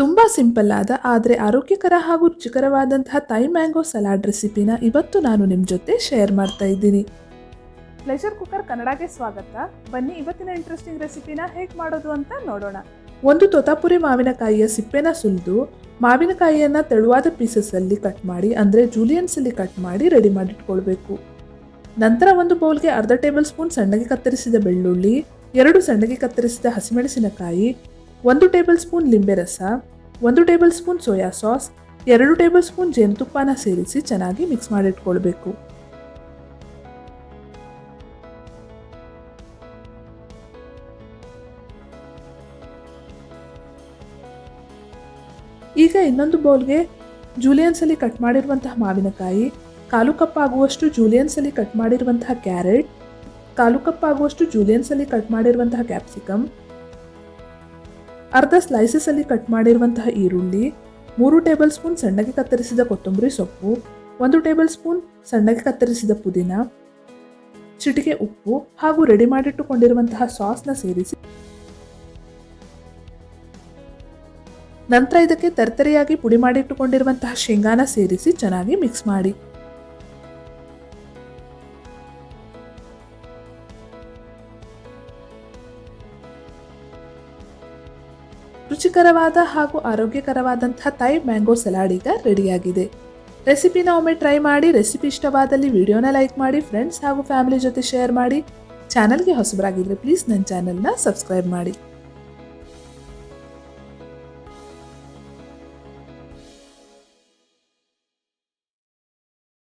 ತುಂಬ ಸಿಂಪಲ್ ಆದ, ಆದರೆ ಆರೋಗ್ಯಕರ ಹಾಗೂ ರುಚಿಕರವಾದಂತಹ ಥೈ ಮ್ಯಾಂಗೋ ಸಲಾಡ್ ರೆಸಿಪಿನ ಇವತ್ತು ನಾನು ನಿಮ್ಮ ಜೊತೆ ಶೇರ್ ಮಾಡ್ತಾ ಇದ್ದೀನಿ. ಪ್ಲೆಷರ್ ಕುಕ್ಕರ್ ಕನ್ನಡಗೆ ಸ್ವಾಗತ. ಬನ್ನಿ ಇವತ್ತಿನ ಇಂಟ್ರೆಸ್ಟಿಂಗ್ ರೆಸಿಪಿನ ಹೇಗೆ ಮಾಡೋದು ಅಂತ ನೋಡೋಣ. ಒಂದು ತೊತಾಪುರಿ ಮಾವಿನಕಾಯಿಯ ಸಿಪ್ಪೆನ ಸುಲಿದು, ಮಾವಿನಕಾಯಿಯನ್ನು ತೆಳುವಾದ ಪೀಸಸ್ಸಲ್ಲಿ ಕಟ್ ಮಾಡಿ, ಅಂದರೆ ಜೂಲಿಯನ್ಸಲ್ಲಿ ಕಟ್ ಮಾಡಿ ರೆಡಿ ಮಾಡಿಟ್ಕೊಳ್ಬೇಕು. ನಂತರ ಒಂದು ಬೌಲ್ಗೆ ಅರ್ಧ ಟೇಬಲ್ ಸ್ಪೂನ್ ಸಣ್ಣಗೆ ಕತ್ತರಿಸಿದ ಬೆಳ್ಳುಳ್ಳಿ, ಎರಡು ಸಣ್ಣಗೆ ಕತ್ತರಿಸಿದ ಹಸಿಮೆಣಸಿನಕಾಯಿ ಒಂದು ಟೇಬಲ್ ಸ್ಪೂನ್ ಲಿಂಬೆ ರಸ, ಒಂದು ಟೇಬಲ್ ಸ್ಪೂನ್ ಸೋಯಾ ಸಾಸ್, ಎರಡು ಟೇಬಲ್ ಸ್ಪೂನ್ ಜೇನುತುಪ್ಪನ ಸೇರಿಸಿ ಚೆನ್ನಾಗಿ ಮಿಕ್ಸ್ ಮಾಡಿಟ್ಕೊಳ್ಬೇಕು. ಈಗ ಇನ್ನೊಂದು ಬೌಲ್ಗೆ ಜೂಲಿಯನ್ಸಲ್ಲಿ ಕಟ್ ಮಾಡಿರುವಂತಹ ಮಾವಿನಕಾಯಿ, ಕಾಲು ಕಪ್ ಆಗುವಷ್ಟು ಜೂಲಿಯನ್ಸಲ್ಲಿ ಕಟ್ ಮಾಡಿರುವಂತಹ ಕ್ಯಾರೆಟ್, ಕಾಲು ಕಪ್ ಆಗುವಷ್ಟು ಜೂಲಿಯನ್ಸಲ್ಲಿ ಕಟ್ ಮಾಡಿರುವಂತಹ ಕ್ಯಾಪ್ಸಿಕಮ್ ಅರ್ಧ ಸ್ಲೈಸಸ್ ಅಲ್ಲಿ ಕಟ್ ಮಾಡಿರುವಂತಹ ಈರುಳ್ಳಿ, ಮೂರು ಟೇಬಲ್ ಸ್ಪೂನ್ ಸಣ್ಣಗೆ ಕತ್ತರಿಸಿದ ಕೊತ್ತಂಬರಿ ಸೊಪ್ಪು, ಒಂದು ಟೇಬಲ್ ಸ್ಪೂನ್ ಸಣ್ಣಗೆ ಕತ್ತರಿಸಿದ ಪುದೀನ, ಚಿಟಿಕೆ ಉಪ್ಪು ಹಾಗೂ ರೆಡಿ ಮಾಡಿಟ್ಟುಕೊಂಡಿರುವಂತಹ ಸಾಸ್ನ ಸೇರಿಸಿ. ನಂತರ ಇದಕ್ಕೆ ತರತರಿಯಾಗಿ ಪುಡಿ ಮಾಡಿಟ್ಟುಕೊಂಡಿರುವಂತಹ ಶೇಂಗಾನ ಸೇರಿಸಿ ಚೆನ್ನಾಗಿ ಮಿಕ್ಸ್ ಮಾಡಿ. ರುಚಿಕರವಾದ ಹಾಗೂ ಆರೋಗ್ಯಕರವಾದಂತಹ ಥೈ ಮ್ಯಾಂಗೋ ಸಲಾಡ್ ಈಗ ರೆಡಿಯಾಗಿದೆ ರೆಸಿಪಿನ ಒಮ್ಮೆ ಟ್ರೈ ಮಾಡಿ ರೆಸಿಪಿ ಇಷ್ಟವಾದಲ್ಲಿ ವಿಡಿಯೋನ ಲೈಕ್ ಮಾಡಿ ಫ್ರೆಂಡ್ಸ್ ಹಾಗೂ ಫ್ಯಾಮಿಲಿ ಜೊತೆ ಶೇರ್ ಮಾಡಿ. ಚಾನಲ್ಗೆ ಹೊಸಬರಾಗಿದ್ದರೆ ಪ್ಲೀಸ್ ನನ್ನ ಚಾನಲ್ನ ಸಬ್ಸ್ಕ್ರೈಬ್ ಮಾಡಿ.